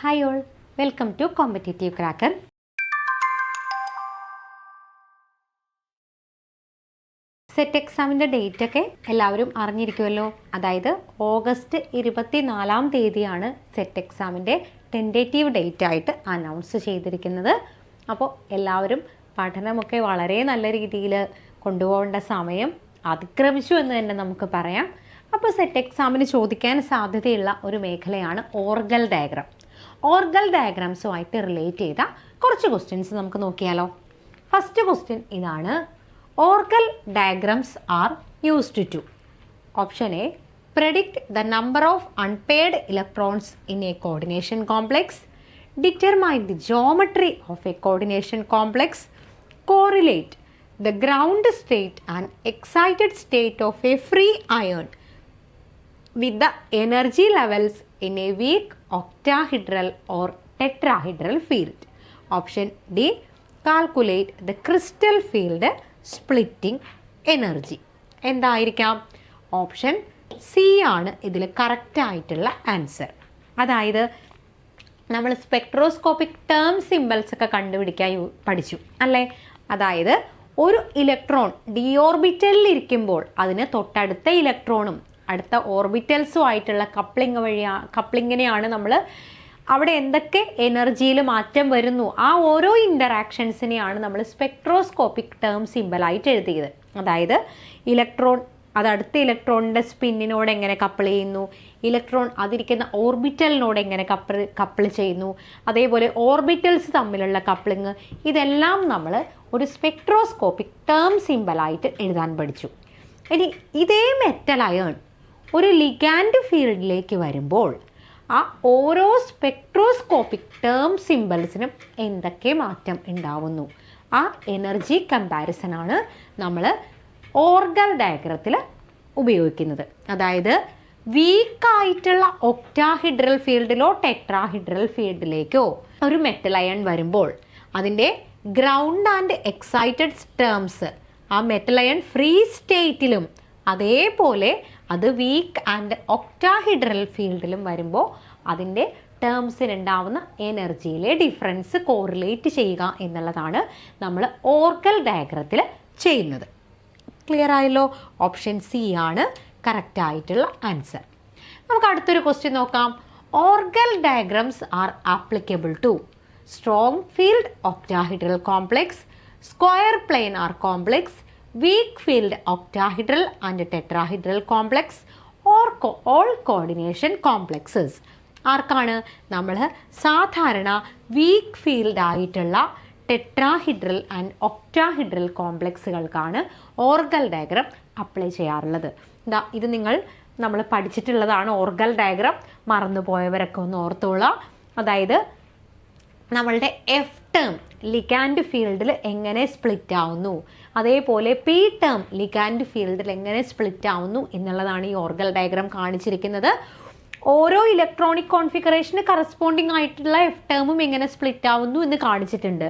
Hi all welcome to competitive cracker set എക്സാമിന്റെ date ഒക്കെ എല്ലാവരും അറിഞ്ഞിരിക്കുമല്ലോ. അതായത് ഓഗസ്റ്റ് ഇരുപത്തിനാലാം തീയതിയാണ് സെറ്റ് എക്സാമിന്റെ ടെന്റേറ്റീവ് ഡേറ്റ് ആയിട്ട് അനൗൺസ് ചെയ്തിരിക്കുന്നത്. അപ്പോൾ എല്ലാവരും പഠനമൊക്കെ വളരെ നല്ല രീതിയിൽ കൊണ്ടുപോകേണ്ട സമയം അതിക്രമിച്ചു എന്ന് തന്നെ നമുക്ക് പറയാം. അപ്പോൾ സെറ്റ് എക്സാമിന് ചോദിക്കാൻ സാധ്യതയുള്ള ഒരു മേഖലയാണ് ഓർഗൽ ഡയഗ്രാം ഓർഗൽ ഡയഗ്രാംസുമായിട്ട് റിലേറ്റ് ചെയ്ത കുറച്ച് ക്വസ്റ്റ്യൻസ് നമുക്ക് നോക്കിയാലോ ഫസ്റ്റ് ക്വസ്റ്റ്യൻ ഇതാണ് Orgel diagrams are used to option A predict the number of unpaired electrons in a coordination complex, determine the geometry of a coordination complex, correlate the ground state and excited state of a free ion with the energy levels in a weak octahedral or tetrahedral field. Option D. Calculate the crystal field splitting energy. എന്തായിരിക്കാം option C ആണ് ഇതിൽ കറക്റ്റായിട്ടുള്ള answer അതായത് നമ്മൾ spectroscopic term symbols ഒക്കെ കണ്ടുപിടിക്കാൻ പഠിച്ചു അല്ലേ അതായത് ഒരു ഇലക്ട്രോൺ ഡി ഓർബിറ്റലിൽ ഇരിക്കുമ്പോൾ അതിന് തൊട്ടടുത്ത ഇലക്ട്രോണും അടുത്ത ഓർബിറ്റൽസും ആയിട്ടുള്ള കപ്ലിംഗ് വഴി കപ്ലിങ്ങിനെയാണ് നമ്മൾ അവിടെ എന്തൊക്കെ എനർജിയിൽ മാറ്റം വരുന്നു? ആ ഓരോ ഇന്ററാക്ഷൻസിനെയാണ് നമ്മൾ സ്പെക്ട്രോസ്കോപ്പിക് ടേം സിമ്പിളായിട്ട് എഴുതിയത്. അതായത് ഇലക്ട്രോൺ അത് അടുത്ത ഇലക്ട്രോണിന്റെ സ്പിന്നിനോട് എങ്ങനെ കപ്പിൾ ചെയ്യുന്നു? ഇലക്ട്രോൺ അതിരിക്കുന്ന ഓർബിറ്റലിനോട് എങ്ങനെ കപ്പിൾ കപ്പിൾ ചെയ്യുന്നു? അതേപോലെ ഓർബിറ്റൽസ് തമ്മിലുള്ള കപ്ലിങ്. ഇതെല്ലാം നമ്മൾ ഒരു സ്പെക്ട്രോസ്കോപ്പിക് ടേം സിമ്പിളായിട്ട് എഴുതാൻ പഠിച്ചു. ഇനി ഇതേ മെറ്റൽ അയേൺ ഒരു ലിഗാൻഡ് ഫീൽഡിലേക്ക് വരുമ്പോൾ ആ ഓരോ സ്പെക്ട്രോസ്കോപ്പിക് ടേം സിമ്പിൾസിനും എന്തൊക്കെ മാറ്റം ഉണ്ടാവുന്നു? ആ എനർജി കമ്പാരിസനാണ് നമ്മൾ ഓർഗൽ ഡയഗ്രത്തിൽ ഉപയോഗിക്കുന്നത്. അതായത് വീക്കായിട്ടുള്ള ഒക്ടാഹിഡ്രൽ ഫീൽഡിലോ ടെട്രാഹിഡ്രൽ ഫീൽഡിലേക്കോ ഒരു മെറ്റൽ അയൺ വരുമ്പോൾ അതിന്റെ ഗ്രൗണ്ട് ആൻഡ് എക്സൈറ്റഡ് ടേംസ് ആ മെറ്റൽ അയൺ ഫ്രീ സ്റ്റേറ്റിലും അതേപോലെ അത് വീക്ക് ആൻഡ് ഒക്ടാഹിഡ്രൽ ഫീൽഡിലും വരുമ്പോൾ അതിന്റെ ടേംസിനുണ്ടാവുന്ന എനർജിയിലെ ഡിഫറൻസ് കോറിലേറ്റ് ചെയ്യുക എന്നുള്ളതാണ് നമ്മൾ ഓർഗൽ ഡയഗ്രത്തിൽ ചെയ്യുന്നത്. ക്ലിയർ ആയല്ലോ? ഓപ്ഷൻ സി ആണ് കറക്റ്റ് ആയിട്ടുള്ള ആൻസർ നമുക്ക് അടുത്തൊരു ക്വസ്റ്റ്യൻ നോക്കാം. Orgel diagrams are applicable to strong field octahedral complex square plane are complex weak field octahedral and tetrahedral complex or all coordination complexes ആർക്കാണ്? നമ്മൾ സാധാരണ വീക്ക് ഫീൽഡ് ആയിട്ടുള്ള ടെട്രാഹിഡ്രൽ ആൻഡ് ഒക്ടാഹിഡ്രൽ കോംപ്ലെക്സുകൾക്കാണ് Orgel diagram apply ചെയ്യാറുള്ളത്. ഇതാ ഇത് നിങ്ങൾ നമ്മൾ പഠിച്ചിട്ടുള്ളതാണ് ഓർഗൽ ഡയഗ്രം മറന്നുപോയവരൊക്കെ ഒന്ന് ഓർത്തോളാം. അതായത് നമ്മളുടെ എഫ് ടേം ലിഗാൻഡ് ഫീൽഡിൽ എങ്ങനെ സ്പ്ലിറ്റ് ആവുന്നു? അതേപോലെ പി ടേം ലിഗാൻഡ് ഫീൽഡിൽ എങ്ങനെ സ്പ്ലിറ്റ് ആവുന്നു എന്നുള്ളതാണ് ഈ ഓർഗൽ ഡയഗ്രാം കാണിച്ചിരിക്കുന്നത്. ഓരോ ഇലക്ട്രോണിക് കോൺഫിഗറേഷന് കറസ്പോണ്ടിങ് ആയിട്ടുള്ള എഫ് ടേമും എങ്ങനെ സ്പ്ലിറ്റ് ആവുന്നു എന്ന് കാണിച്ചിട്ടുണ്ട്.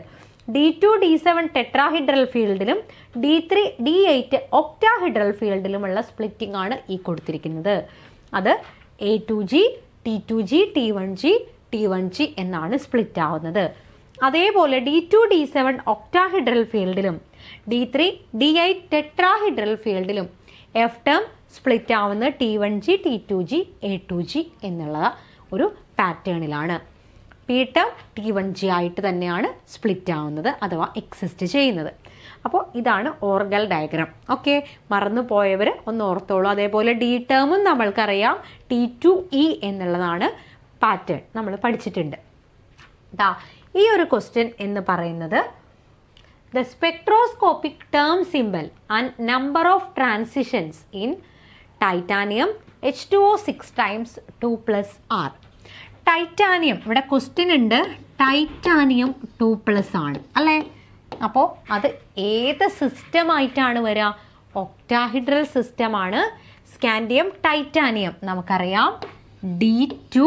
D two D seven tetrahedral ഫീൽഡിലും D three D eight octahedral ഫീൽഡിലുമുള്ള splitting ആണ് ഈ കൊടുത്തിരിക്കുന്നത്. അത് A two G T two G T one G T one G എന്നാണ് സ്പ്ലിറ്റ് ആവുന്നത്. അതേപോലെ D two D seven octahedral ഫീൽഡിലും D three D eight tetrahedral ഫീൽഡിലും F term split ആവുന്ന T one G T two G A two G എന്നുള്ള ഒരു പാറ്റേണിലാണ് P term T one G ആയിട്ട് തന്നെയാണ് split ആവുന്നത് അഥവാ എക്സിസ്റ്റ് ചെയ്യുന്നത്. അപ്പോൾ ഇതാണ് ഓർഗൽ ഡയഗ്രാം ഓക്കെ മറന്നു പോയവർ ഒന്ന് ഓർത്തോളൂ. അതേപോലെ ഡി ടേമും നമ്മൾക്കറിയാം. ടി ടു ഇ എന്നുള്ളതാണ് പാറ്റേൺ നമ്മൾ പഠിച്ചിട്ടുണ്ട്. ഈ ഒരു ക്വസ്റ്റ്യൻ എന്ന് പറയുന്നത് the spectroscopic term symbol and number of transitions in titanium H two O six times two plus are titanium ഇവിടെ ക്വസ്റ്റ്യൻ ഉണ്ട്. ടൈറ്റാനിയം ടു പ്ലസ് ആണ് അല്ലേ? അപ്പോൾ അത് ഏത് സിസ്റ്റം ആയിട്ടാണ് വരിക ഒക്ടാഹിഡ്രൽ സിസ്റ്റമാണ് സ്കാൻഡിയം ടൈറ്റാനിയം നമുക്കറിയാം. ഡി ടു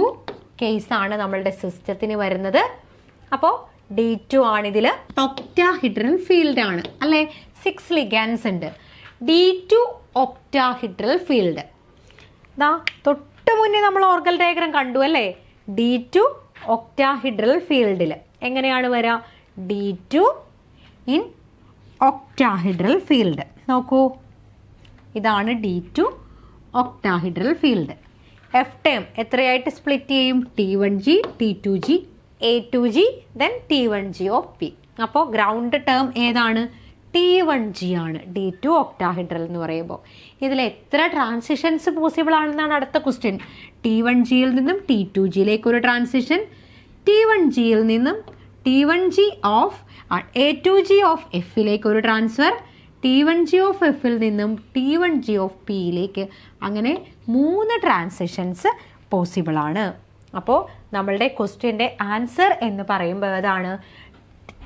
കേസാണ് നമ്മളുടെ സിസ്റ്റത്തിന് വരുന്നത്. അപ്പോൾ ഡി ടു ആണിതിൽ ഒക്ടാഹിഡ്രൽ ഫീൽഡ് ആണ് അല്ലേ? സിക്സ് ലിഗാൻസ് ഉണ്ട്. ഡി ടു ഒക്ടാഹിഡ്രൽ ഫീൽഡ് ദാ തൊട്ട് മുന്നേ നമ്മൾ ഓർഗൽ ഡയഗ്രം കണ്ടു അല്ലേ? ഡി ടു ഒക്ടാഹിഡ്രൽ ഫീൽഡിൽ എങ്ങനെയാണ് വരാ? D two in octahedral field നോക്കൂ. ഇതാണ് D two octahedral field F time എത്രയായിട്ട് split ചെയ്യും? T one G T two G A two G then T one G of P അപ്പോൾ ground term ഏതാണ്? T one G ആണ്. D two octahedral എന്ന് പറയുമ്പോൾ ഇതിൽ എത്ര ട്രാൻസിഷൻസ് പോസിബിൾ ആണെന്നാണ് അടുത്ത ക്വസ്റ്റ്യൻ ടി വൺ ജിയിൽ നിന്നും ടി ടു ജിയിലേക്ക് ഒരു ട്രാൻസിഷൻ ടി വൺ ജിയിൽ നിന്നും T one G of A two G of എഫിലേക്ക് ഒരു transfer T one G of എഫിൽ നിന്നും ടി വൺ ജി ഓഫ് പിയിലേക്ക് അങ്ങനെ മൂന്ന് ട്രാൻസിഷൻസ് പോസിബിൾ ആണ്. അപ്പോൾ നമ്മളുടെ ക്വസ്റ്റ്യന്റെ ആൻസർ എന്ന് പറയുമ്പോൾ അതാണ്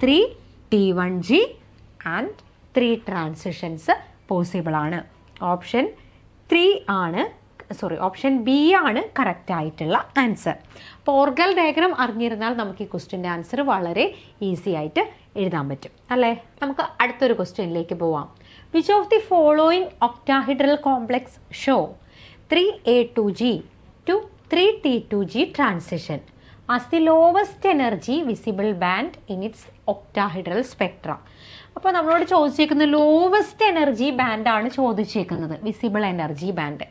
three T one G and three transitions possible ആണ്. ഓപ്ഷൻ ത്രീ ആണ് സോറി ഓപ്ഷൻ ബി ആണ് കറക്റ്റ് ആയിട്ടുള്ള ആൻസർ. അപ്പോൾ ഓർഗൽ ഡയഗ്രാം അറിഞ്ഞിരുന്നാൽ നമുക്ക് ഈ ക്വസ്റ്റ്യന്റെ ആൻസർ വളരെ ഈസി ആയിട്ട് എഴുതാൻ പറ്റും. അല്ലേ? നമുക്ക് അടുത്തൊരു ക്വസ്റ്റ്യനിലേക്ക് പോവാം. Which of the following octahedral complex show three A two G two three T two G transition as the lowest energy visible band in its octahedral spectra അപ്പോൾ നമ്മളോട് ചോദിച്ചേക്കുന്ന ലോവസ്റ്റ് എനർജി ബാൻഡാണ് ചോദിച്ചേക്കുന്നത്. വിസിബിൾ എനർജി ബാൻഡ്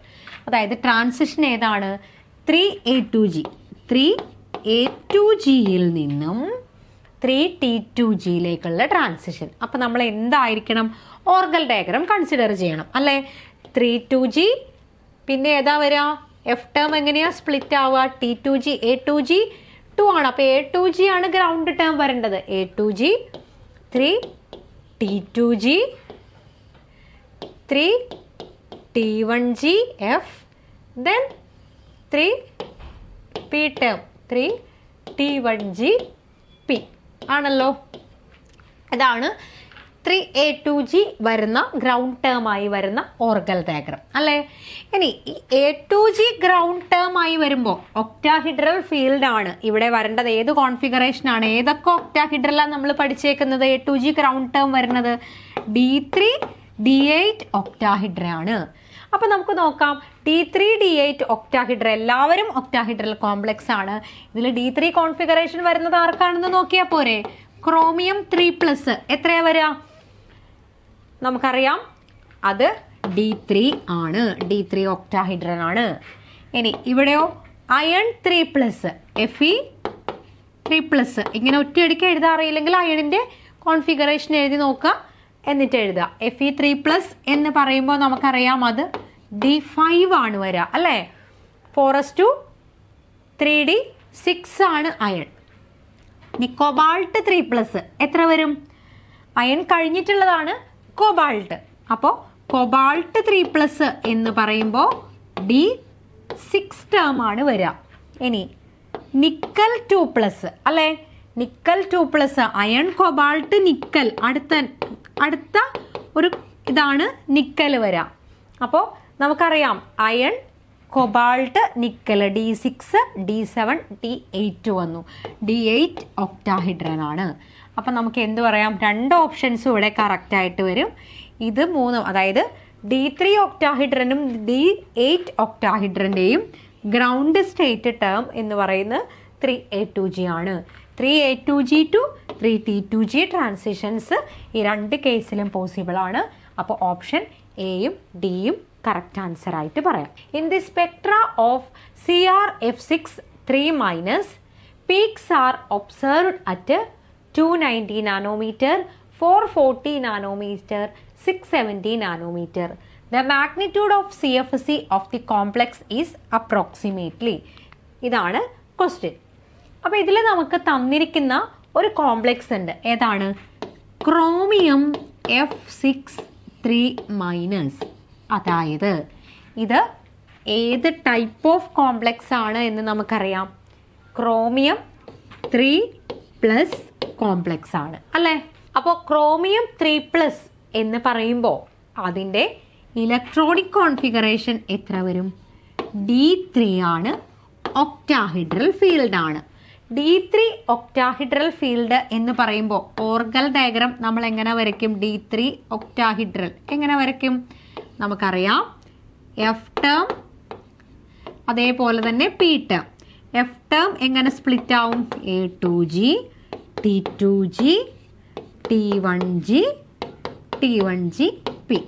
അതായത് transition ഏതാണ്? Three A two G three A two ജിയിൽ നിന്നും three T two ജിയിലേക്കുള്ള ട്രാൻസിഷൻ അപ്പോൾ നമ്മൾ എന്തായിരിക്കണം? ഓർഗൽ ഡയഗ്രം കൺസിഡർ ചെയ്യണം. അല്ലേ? ത്രീ ടു ജി പിന്നെ ഏതാ വരിക എഫ് ടേം എങ്ങനെയാ സ്പ്ലിറ്റ് ആവുക? T two G A two G two ആണ്. അപ്പോൾ എ ടു ജി ആണ് ഗ്രൗണ്ട് ടേം വരേണ്ടത്. A two G three T two G three T one G F then three P term three T one G P ആണല്ലോ? ഇതാണ് three A two G വരുന്ന ground term ആയി വരുന്ന Orgel diagram അല്ലേ? ഇനി ഈ A two G ground term ആയി വരുമ്പോൾ ഒക്ടാഹിഡ്രൽ ഫീൽഡ് ആണ്. ഇവിടെ വരേണ്ടത് ഏത് കോൺഫിഗറേഷൻ ആണ്? ഏതൊക്കെ ഒക്ടാഹിഡ്രലാണ് നമ്മൾ പഠിച്ചേക്കുന്നത്? A two G ground term വരുന്നത്? D three D eight octahedra ആണ്. അപ്പോൾ നമുക്ക് നോക്കാം. D three D eight octahedra എല്ലാവരും ഒക്ടാഹിഡ്രൽ കോംപ്ലക്സ് ആണ്. ഇതിൽ ഡി ത്രീ കോൺഫിഗറേഷൻ വരുന്നത് ആർക്കാണെന്ന് നോക്കിയാൽ പോരെ? ക്രോമിയം ത്രീ പ്ലസ് എത്രയാ വരിക നമുക്കറിയാം അത് ഡി ത്രീ ആണ്. ഡി ത്രീ ഒക്ടാഹിഡ്രൻ ആണ്. ഇനി ഇവിടെയോ ion three plus F E three plus ഇങ്ങനെ ഒറ്റയടിക്ക് എഴുതാൻ അറിയില്ലെങ്കിൽ അയണിന്റെ കോൺഫിഗറേഷൻ എഴുതി നോക്കുക. എന്നിട്ട് എഴുതുക. എഫ് ഇ ത്രീ പ്ലസ് എന്ന് പറയുമ്പോൾ നമുക്കറിയാം അത് ഡി ഫൈവ് ആണ് വരിക അല്ലേ? Ferrous two three D six ആണ് അയൺ നിക്കോബാൾട്ട് കൊബാൾട്ട് ത്രീ പ്ലസ് എത്ര വരും? Iron കഴിഞ്ഞിട്ടുള്ളതാണ് cobalt. അപ്പോൾ കൊബാൾട്ട് ത്രീ പ്ലസ് എന്ന് പറയുമ്പോൾ ഡി സിക്സ് ടേം ആണ് വരിക. ഇനി നിക്കൽ ടു പ്ലസ് അല്ലേ? Nickel two plus ion cobalt nickel. അടുത്ത അടുത്ത ഒരു ഇതാണ് നിക്കൽ വരിക. അപ്പോൾ നമുക്കറിയാം ion cobalt nickel. D six D seven D eight വന്നു. ഡി എയ്റ്റ് ഒക്ടാഹിഡ്രൻ ആണ്. അപ്പം നമുക്ക് എന്ത് പറയാം? രണ്ട് ഓപ്ഷൻസും ഇവിടെ കറക്റ്റ് ആയിട്ട് വരും. ഇത് മൂന്നും അതായത് ഡി ത്രീ ഒക്ടാഹിഡ്രനും ഡി എയ്റ്റ് ഒക്ടാഹിഡ്രന്റെയും ഗ്രൗണ്ട് സ്റ്റേറ്റ് ടേം എന്ന് പറയുന്നത് ത്രീ എ ടു ജി ആണ്. Three A two G two three T two G transitions ഈ രണ്ട് കേസിലും പോസിബിൾ ആണ്. അപ്പോൾ ഓപ്ഷൻ എയും ഡിയും കറക്റ്റ് ആൻസർ ആയിട്ട് പറയാം. In the spectra of C R F six three minus peaks are observed at two ninety nanometre four forty nanometre six seventy nanometre the magnitude of C F C of the complex is approximately ഇതാണ് question അപ്പോൾ ഇതിൽ നമുക്ക് തന്നിരിക്കുന്ന ഒരു complex ഉണ്ട്. ഏതാണ്? Chromium F six three minus അതായത് ഇത് ഏത് ടൈപ്പ് ഓഫ് കോംപ്ലക്സ് ആണ് എന്ന് നമുക്കറിയാം. ക്രോമിയം ത്രീ പ്ലസ് കോംപ്ലെക്സ് ആണ് അല്ലേ? അപ്പോൾ ക്രോമിയം ത്രീ പ്ലസ് എന്ന് പറയുമ്പോൾ അതിന്റെ ഇലക്ട്രോണിക് കോൺഫിഗറേഷൻ എത്ര വരും? ഡി ത്രീ ആണ് ഒക്ടാഹിഡ്രൽ ഫീൽഡ് ആണ്. ഡി ത്രീ ഒക്ടാഹിഡ്രൽ ഫീൽഡ് എന്ന് പറയുമ്പോൾ ഓർഗൽ ഡയഗ്രം നമ്മൾ എങ്ങനെ വരയ്ക്കും? ഡി ത്രീ ഒക്ടാഹിഡ്രൽ എങ്ങനെ വരയ്ക്കും? നമുക്കറിയാം എഫ് ടേം അതേപോലെ തന്നെ പി ടേം എഫ് ടേം എങ്ങനെ സ്പ്ലിറ്റ് ആവും? A two G T two G T one G T one G P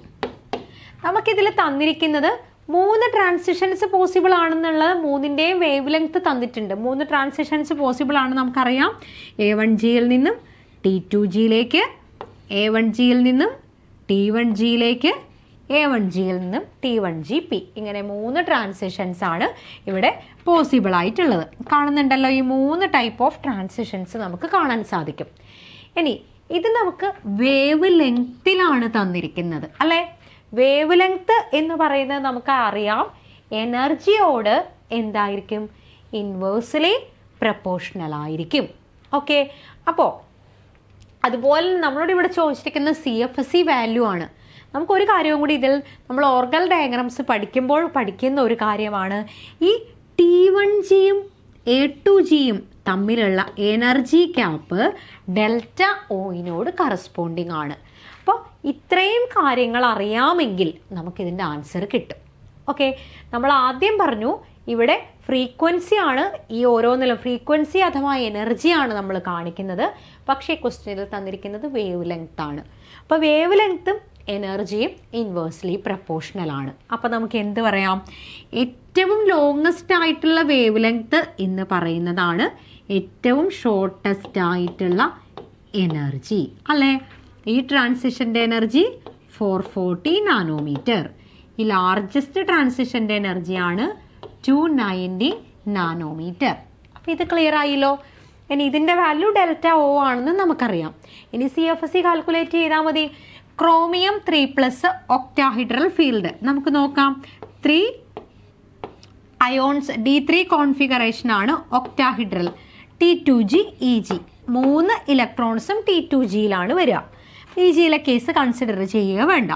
നമുക്കിതിൽ തന്നിരിക്കുന്നത് മൂന്ന് ട്രാൻസിഷൻസ് പോസിബിൾ ആണെന്നുള്ളത് മൂന്നിന്റെയും വേവ് ലെങ്ത് തന്നിട്ടുണ്ട്. മൂന്ന് ട്രാൻസിഷൻസ് പോസിബിൾ ആണ് നമുക്കറിയാം. എ വൺ ജിയിൽ നിന്നും ടി ടു ജിയിലേക്ക് എ വൺ ജിയിൽ നിന്നും ടി വൺ ജിയിലേക്ക് എ വൺ ജിയിൽ നിന്നും ടി വൺ ജി പി ഇങ്ങനെ മൂന്ന് ട്രാൻസിഷൻസ് ആണ് ഇവിടെ പോസിബിൾ ആയിട്ടുള്ളത്. കാണുന്നുണ്ടല്ലോ ഈ മൂന്ന് ടൈപ്പ് ഓഫ് ട്രാൻസിഷൻസ് നമുക്ക് കാണാൻ സാധിക്കും. ഇനി ഇത് നമുക്ക് വേവ് ലെങ്തിലാണ് തന്നിരിക്കുന്നത് അല്ലേ? വേവ് ലെങ്ത് എന്ന് പറയുന്നത് നമുക്ക് അറിയാം എനർജിയോട് എന്തായിരിക്കും? ഇൻവേഴ്സലി പ്രപ്പോർഷണൽ ആയിരിക്കും. ഓക്കെ അപ്പോൾ അതുപോലെ നമ്മളോട് ഇവിടെ ചോദിച്ചിരിക്കുന്ന C F S C value ആണ്. നമുക്കൊരു കാര്യവും കൂടി ഇതിൽ നമ്മൾ ഓർഗൽ ഡയഗ്രാംസ് പഠിക്കുമ്പോൾ പഠിക്കുന്ന ഒരു കാര്യമാണ്. ഈ ടി വൺ ജിയും എ ടു ജിയും തമ്മിലുള്ള എനർജി ക്യാപ്പ് ഡെൽറ്റ ഒയിനോട് കറസ്പോണ്ടിങ് ആണ്. അപ്പോൾ ഇത്രയും കാര്യങ്ങൾ അറിയാമെങ്കിൽ നമുക്കിതിന്റെ ആൻസർ കിട്ടും. ഓക്കെ നമ്മൾ ആദ്യം പറഞ്ഞു ഇവിടെ ഫ്രീക്വൻസി ആണ് ഈ ഓരോന്നിലും ഫ്രീക്വൻസി അഥവാ എനർജിയാണ് നമ്മൾ കാണിക്കുന്നത്. പക്ഷേ ക്വസ്റ്റ്യനിൽ തന്നിരിക്കുന്നത് വേവ് ലെങ്ത് ആണ്. അപ്പോൾ വേവ് ലെങ്ത്തും എനർജിയും ഇൻവേഴ്സ്ലി പ്രപ്പോർഷണൽ ആണ്. അപ്പോൾ നമുക്ക് എന്ത് പറയാം? ഏറ്റവും ലോങ്ങസ്റ്റ് ആയിട്ടുള്ള വേവ് ലെങ്ത് എന്ന് പറയുന്നതാണ് ഏറ്റവും ഷോർട്ടസ്റ്റ് ആയിട്ടുള്ള എനർജി. അല്ലേ? ഈ ട്രാൻസിഷന്റെ എനർജി ഫോർ ഫോർട്ടി നാനോമീറ്റർ ഈ ലാർജസ്റ്റ് ട്രാൻസിഷന്റെ എനർജിയാണ് ടു നയന്റി നാനോമീറ്റർ അപ്പോൾ ഇത് ക്ലിയർ ആയില്ലോ? ഇനി ഇതിന്റെ വാല്യൂ ഡെൽറ്റ ഒ ആണെന്ന് നമുക്കറിയാം. ഇനി C F S C calculate ചെയ്താൽ മതി. Chromium three plus octahedral field. നമുക്ക് നോക്കാം. Three ions D three configuration ആണ് octahedral T two G E G. മൂന്ന് ഇലക്ട്രോൺസും ടി ടു ജിയിലാണ് വരിക. ഇ ജിയിലെ കേസ് കൺസിഡർ ചെയ്യുക വേണ്ട.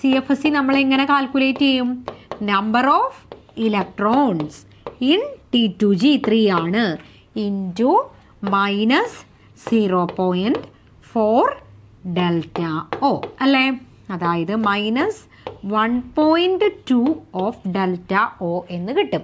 സി എഫ് എസ് സി നമ്മൾ എങ്ങനെ കാൽക്കുലേറ്റ് ചെയ്യും? Number of electrons in T two G three ആണ്. Into minus zero point four delta O അല്ലേ? അതായത് minus one point two of delta O എന്ന് കിട്ടും.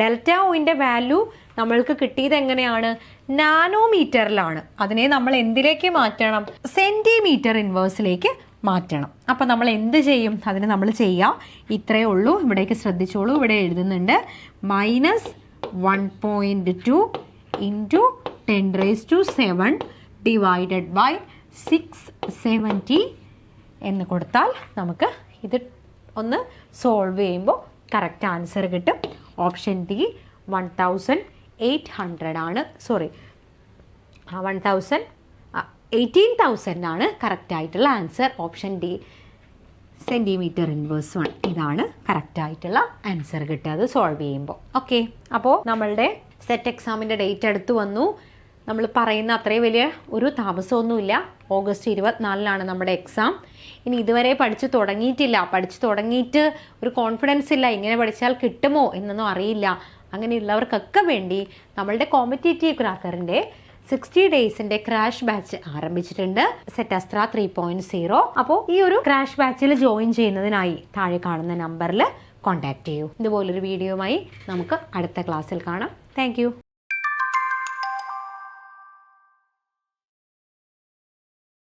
ഡെൽറ്റ ഒയിന്റെ വാല്യൂ നമ്മൾക്ക് കിട്ടിയത് എങ്ങനെയാണ്? നാനോമീറ്ററിലാണ്. അതിനെ നമ്മൾ എന്തിലേക്ക് മാറ്റണം? സെന്റിമീറ്റർ ഇൻവേഴ്സിലേക്ക് മാറ്റണം. അപ്പോൾ നമ്മൾ എന്ത് ചെയ്യും? അതിന് നമ്മൾ ചെയ്യാം. ഇത്രയേ ഉള്ളൂ. ഇവിടേക്ക് ശ്രദ്ധിച്ചോളൂ. ഇവിടെ എഴുതുന്നുണ്ട് minus one point two into ten raise to seven divided by six seventy എന്ന് കൊടുത്താൽ നമുക്ക് ഇത് ഒന്ന് സോൾവ് ചെയ്യുമ്പോൾ കറക്റ്റ് ആൻസർ കിട്ടും. Option D one thousand eight hundred ആണ്. Sorry one thousand eighteen thousand ആണ് കറക്റ്റ് ആയിട്ടുള്ള answer option D centimetre inverse one ഇതാണ് കറക്റ്റ് ആയിട്ടുള്ള ആൻസർ കിട്ടുക. അത് സോൾവ് ചെയ്യുമ്പോൾ. ഓക്കെ അപ്പോൾ നമ്മളുടെ സെറ്റ് എക്സാമിന്റെ ഡേറ്റ് അടുത്ത് വന്നു. നമ്മൾ പറയുന്ന അത്രയും വലിയ ഒരു താമസമൊന്നുമില്ല. ഓഗസ്റ്റ് ഇരുപത്തിനാലിനാണ് നമ്മുടെ എക്സാം ഇനി ഇതുവരെ പഠിച്ചു തുടങ്ങിയിട്ടില്ല. പഠിച്ചു തുടങ്ങിയിട്ട് ഒരു കോൺഫിഡൻസ് ഇല്ല. ഇങ്ങനെ പഠിച്ചാൽ കിട്ടുമോ എന്നൊന്നും അറിയില്ല. അങ്ങനെയുള്ളവർക്കൊക്കെ വേണ്ടി നമ്മളുടെ കോമ്പറ്റേറ്റീവ് ക്രാക്കറിന്റെ സിക്സ്റ്റി ഡേയ്സിന്റെ ക്രാഷ് ബാച്ച് ആരംഭിച്ചിട്ടുണ്ട്. സെറ്റസ്ത്ര ത്രീ പോയിന്റ് സീറോ അപ്പോൾ ഈ ഒരു ക്രാഷ് ബാച്ചിൽ ജോയിൻ ചെയ്യുന്നതിനായി താഴെ കാണുന്ന നമ്പറിൽ കോൺടാക്ട് ചെയ്യൂ. ഇതുപോലൊരു വീഡിയോയുമായി നമുക്ക് അടുത്ത ക്ലാസ്സിൽ കാണാം. താങ്ക്